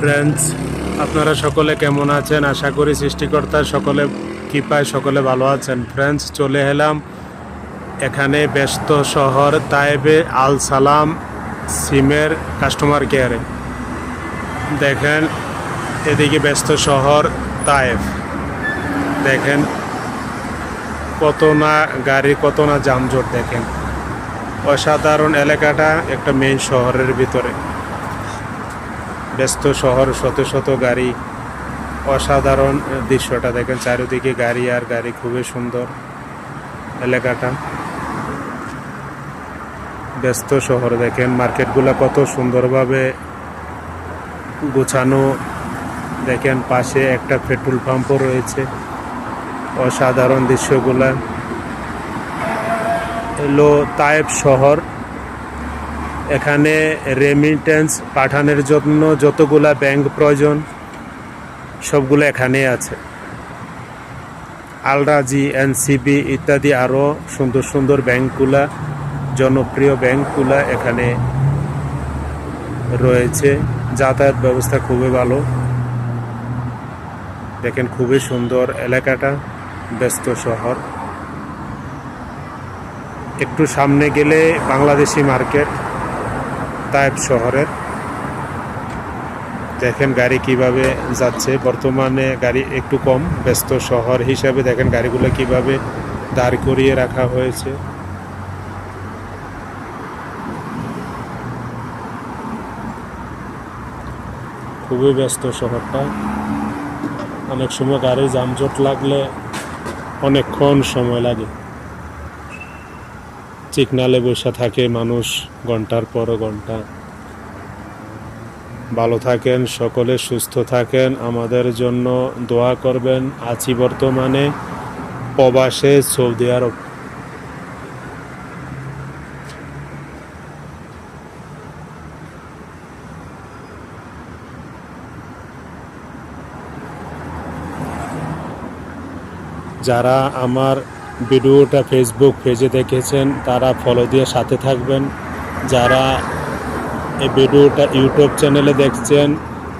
Friends আপনারা সকলে কেমন আছেন? আশা করি সৃষ্টিকর্তা সকলে কৃপায় সকলে ভালো আছেন। ফ্রেন্ডস চলে এলাম এখানে ব্যস্ত শহর তাইবে আল সালাম সিমের কাস্টমার কেয়ারে দেখেন, এদিকে ব্যস্ত শহর তায়েফ দেখেন, কত না গাড়ি, কত না যানজট দেখেন। অসাধারণ এলাকাটা একটা মেইন শহরের ভিতরে। ব্যস্ত শহর, শত শত গাড়ি, অসাধারণ দৃশ্যটা দেখেন, চারিদিকে গাড়ি আর গাড়ি খুবই সুন্দর এলাকাটা। ব্যস্ত শহর দেখেন, মার্কেটগুলো কত সুন্দরভাবে গোছানো। দেখেন পাশে একটা পেট্রোল পাম্পও রয়েছে, অসাধারণ দৃশ্যগুলা। এলো তায়েব শহর। এখানে রেমিটেন্স পাঠানোর জন্য যতগুলা ব্যাংক প্রয়োজন, সবগুলো এখানে আছে। আলরাজি এনসিবি ইত্যাদি আরও সুন্দর সুন্দর ব্যাংকগুলা জনপ্রিয় ব্যাংকগুলা এখানে রয়েছে। যাতায়াত ব্যবস্থা খুবই ভালো। দেখেন খুবই সুন্দর এলাকাটা, ব্যস্ত শহর। একটু সামনে গেলে বাংলাদেশি মার্কেট। তায়েব শহরের। দেখেন গাড়ি কীভাবে যাচ্ছে। বর্তমানে গাড়ি একটু কম, ব্যস্ত শহর হিসাবে দেখেন গাড়িগুলো কীভাবে দাঁড় করিয়ে রাখা হয়েছে। খুবই ব্যস্ত শহরটা। অনেক সময় গাড়ি যানজট লাগলে অনেকক্ষণ সময় লাগে। চিকনালে বসে থাকে মানুষ ঘণ্টার পর ঘণ্টা। ভালো থাকেন, সকলে সুস্থ থাকেন, আমাদের জন্য দোয়া করবেন আছি বর্তমানে প্রবাসে সৌদি আরব। যারা আমার ভিডিওটা ফেসবুক পেজে দেখেছেন, তারা ফলো দিয়ে সাথে থাকবেন। যারা এই ভিডিওটা ইউটিউব চ্যানেলে দেখছেন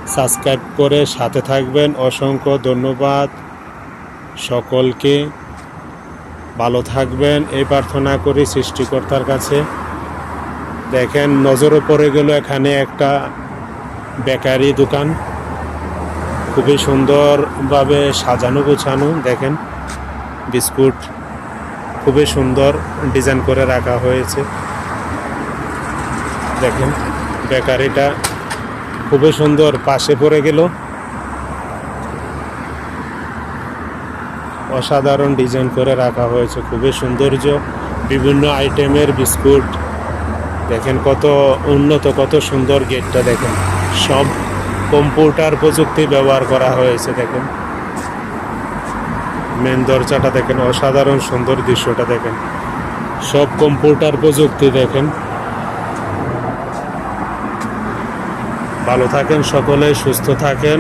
সাবস্ক্রাইব করে সাথে থাকবেন। অসংখ্য ধন্যবাদ সকলকে। ভালো থাকবেন। এই প্রার্থনা করি সৃষ্টিকর্তার কাছে। দেখেন, নজরে পড়ে গেল এখানে একটা বেকারি দোকান। খুবই সুন্দরভাবে সাজানো গোছানো, দেখেন। বিস্কুট খুবই সুন্দর ডিজাইন করে রাখা হয়েছে। দেখেন, বেকারিটা খুবই সুন্দর পাশে পড়ে গেল। অসাধারণ ডিজাইন করে রাখা হয়েছে, খুবই সৌন্দর্য, বিভিন্ন আইটেমের বিস্কুট। দেখেন কত উন্নত, কত সুন্দর গেটটা দেখেন। সব কম্পিউটার প্রযুক্তি ব্যবহার করা হয়েছে, দেখেন। মেন দরজাটা দেখেন, অসাধারণ সুন্দর দৃশ্যটা দেখেন। সব কম্পিউটার প্রযুক্তি দেখেন। ভালো থাকেন সকলে, সুস্থ থাকেন।